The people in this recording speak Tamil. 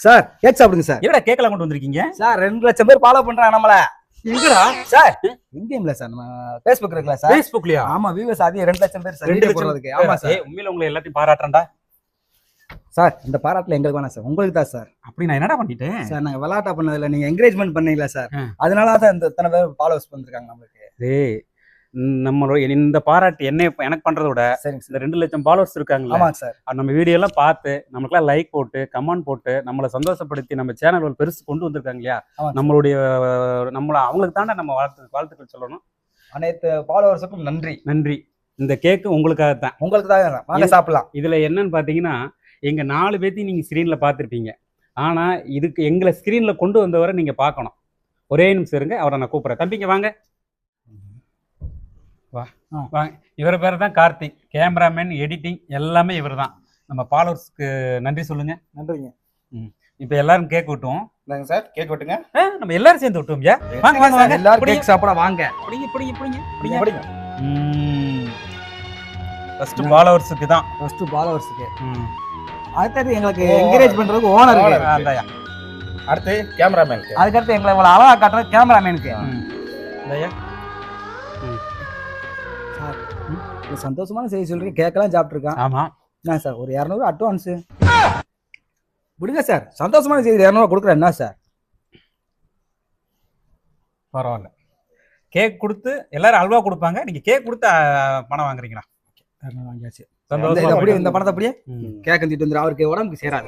சார் கேக் சாப்பிடுங்க சார். என்னடா கேக்கெல்லாம் கொண்டு வந்திருக்கீங்க? சார் ரெண்டு லட்சம் பேர் ஃபாலோ பண்றாங்க நம்மள. எங்கடா? சார் எங்கேயும் சார் நம்ம ஃபேஸ்புக் இருக்குல்ல சார். பேஸ்புக்லயா ஆமா வியூவர்ஸ் அதிகம் ரெண்டு லட்சம் பேர் சார் ரெண்டு போடுறதுக்கு. ஆமா சார். உண்மையில உங்களை எல்லாத்தையும் பாராட்டுறேன்டா. சார் இந்த பாராட்டுல எங்களுக்கு வேணாம் சார். உங்களுக்கு தான் சார். அப்படி நான் என்னடா பண்ணிட்டேன்? சார் நாங்க விளையாட்டா பண்ணதில்ல நீங்க என்கரேஜ்மெண்ட் பண்ணீங்களா சார். அதனால தான் இந்த இத்தனை பேர் ஃபாலோவர்ஸ் பண்ணிருக்காங்க நம்மளுக்கு. நம்மளோட இந்த பாராட்டு என்ன எனக்கு பண்றத விட இந்த ரெண்டு லட்சம் ஃபாலோவர்ஸ் இருக்காங்கல்ல ஆமாங்க சார். நம்ம வீடியோ எல்லாம் பார்த்து நமக்குலாம் லைக் போட்டு கமெண்ட் போட்டு நம்மளை சந்தோஷப்படுத்தி நம்ம சேனல் பெருசு கொண்டு வந்திருக்காங்க இல்லையா. நம்மளுடைய நம்மள அவங்களுக்கு தானே நம்ம வாழ்த்து வாழ்த்துக்கள் சொல்லணும். அனைத்து ஃபாலோவர்ஸுக்கும் நன்றி. நன்றி. இந்த கேக்கு உங்களுக்காக தான் உங்களுக்கு தான் வாங்க சாப்பிடலாம். இதுல என்னன்னு பாத்தீங்கன்னா எங்க நாலு பேத்தையும் நீங்க ஸ்கிரீன்ல பார்த்திருப்பீங்க. ஆனா இதுக்கு எங்களை ஸ்கிரீன்ல கொண்டு வந்தவரை நீங்க பார்க்கணும். ஒரே நிமிஷம் இருங்க அவரை நான் கூப்பிடுறேன். தம்பிங்க வாங்க. வா. வாங்க இவரை பேர் தான் கார்த்திக் கேமராமேன் எடிட்டிங் எல்லாமே இவர் தான். நம்ம ஃபாலோவர்ஸ்க்கு நன்றி சொல்லுங்க. நன்றிங்க. இப்போ எல்லாரும் கேக் விட்டுவோம் இந்தாங்க சார்? கேக் வெட்டுங்க நம்ம எல்லாரும் சேர்ந்து விட்டுவோம்யா வாங்க வாங்க வாங்க. எல்லாரும் கேக் சாப்பிட வாங்க. பிடிங்க பிடிங்க பிடிங்க பிடிங்க படிங்க. ஃபர்ஸ்ட் ஃபாலோவர்ஸுக்கு தான். ஃபர்ஸ்ட் ஃபாலோவர்ஸ்க்கு. ம். அடுத்தது எங்களுக்கு என்கரேஜ் பண்றதுக்கு ஓனர் இந்தாயா. அடுத்து கேமராமேனுக்கு அதுக்கடுத்து எங்களை இவ்வளவு அழகா காட்டுறது கேமராமேனுக்கு ம். ஒரு சந்தோஷமான செய்தி சொல்றீங்க கேக்கெல்லாம் சாப்பிட்டுருக்கான். ஆமா. என்ன சார் ஒரு இரநூறு அட்வான்ஸ் விடுங்க சார் சந்தோஷமான செய்தி இரநூறுவா கொடுக்குறேன் என்ன சார்? பரவாயில்ல. கேக் கொடுத்து எல்லாரும் அல்வா கொடுப்பாங்க. நீங்க கேக் கொடுத்து பணம் வாங்குறீங்களா? வாங்கியாச்சு. அப்படியே. இந்த பணத்தை அப்படியே ம். கேக் தந்துட்டு வந்துரு அவருக்கு உடம்புக்கு சேராது.